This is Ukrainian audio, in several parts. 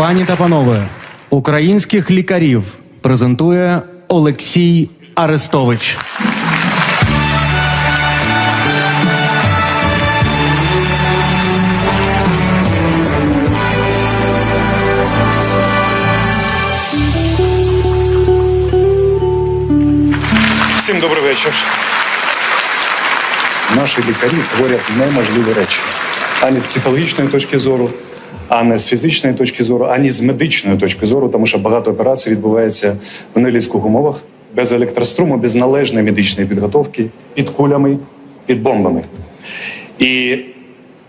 Пані та панове, українських лікарів презентує Олексій Арестович. Всім добрий вечір. Наші лікарі творять неможливі речі ані з психологічної точки зору, ані з фізичної точки зору, ані з медичної точки зору, тому що багато операцій відбувається в нелюдських умовах, без електроструму, без належної медичної підготовки, під кулями, під бомбами. І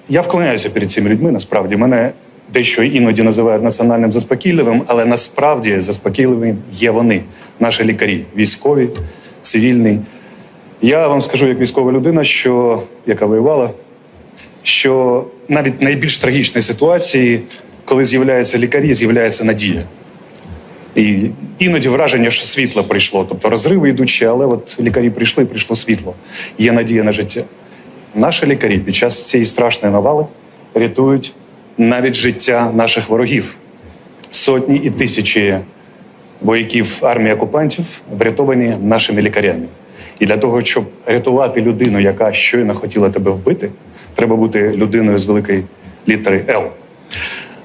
я вклоняюся перед цими людьми. Насправді мене дещо іноді називають національним заспокійливим, але насправді заспокійливим є вони, наші лікарі, військові, цивільні. Я вам скажу, як військова людина, що яка воювала, що навіть найбільш трагічній ситуації, коли з'являються лікарі, з'являється надія. І іноді враження, що світло прийшло. Тобто розриви ще, але от лікарі прийшли, прийшло світло. Є надія на життя. Наші лікарі під час цієї страшної навали рятують навіть життя наших ворогів. Сотні і тисячі вояків армії окупантів врятовані нашими лікарями. І для того, щоб рятувати людину, яка щойно хотіла тебе вбити, треба бути людиною з великої літери Л.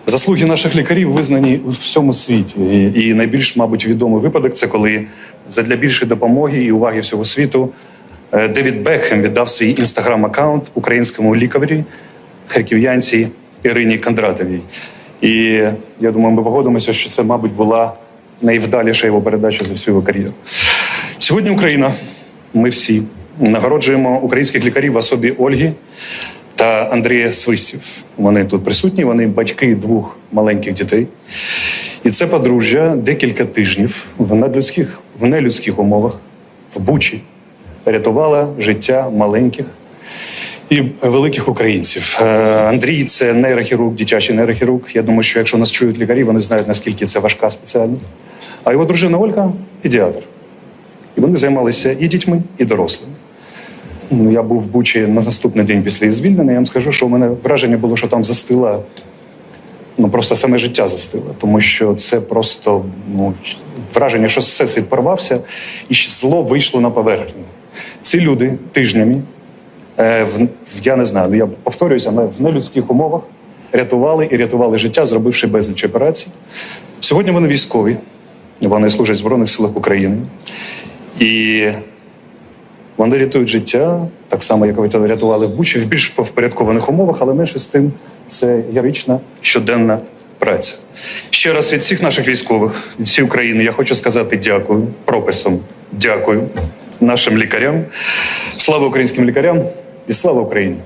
Заслуги наших лікарів визнані у всьому світі. І, найбільш, мабуть, відомий випадок це коли задля більшої допомоги і уваги всього світу е, Девід Бекхем віддав свій інстаграм-аккаунт українському лікарі, харків'янці Ірині Кондратовій. І я думаю, ми погодимося, що це, мабуть, була найвдаліша його передача за всю його кар'єру. Сьогодні Україна, ми всі нагороджуємо українських лікарів в особі Ольги та Андрія Свистів. Вони тут присутні, вони батьки двох маленьких дітей. І це подружжя декілька тижнів в надлюдських, в нелюдських умовах в Бучі рятувала життя маленьких і великих українців. Е, Андрій це нейрохірург, дитячий нейрохірург. Я думаю, що якщо нас чують лікарі, вони знають, наскільки це важка спеціальність. А його дружина Ольга педіатр. І вони займалися і дітьми, і дорослими. Ну, Я був в Бучі на наступний день після її звільнення. Я вам скажу, що у мене враження було, що там застила, ну просто саме життя застило, тому що це просто ну, враження, що всесвіт порвався, і зло вийшло на поверхню. Ці люди тижнями, е, в, я не знаю, ну, я повторююся, але в нелюдських умовах рятували і рятували життя, зробивши безліч операцій. Сьогодні вони військові, вони служать в Збройних силах України. І вони рятують життя, так само, як рятували в Бучі, в більш впорядкованих умовах, але менше з тим це героїчна щоденна праця. Ще раз від всіх наших військових, від всієї України, я хочу сказати дякую прописом. Дякую нашим лікарям. Слава українським лікарям і слава Україні!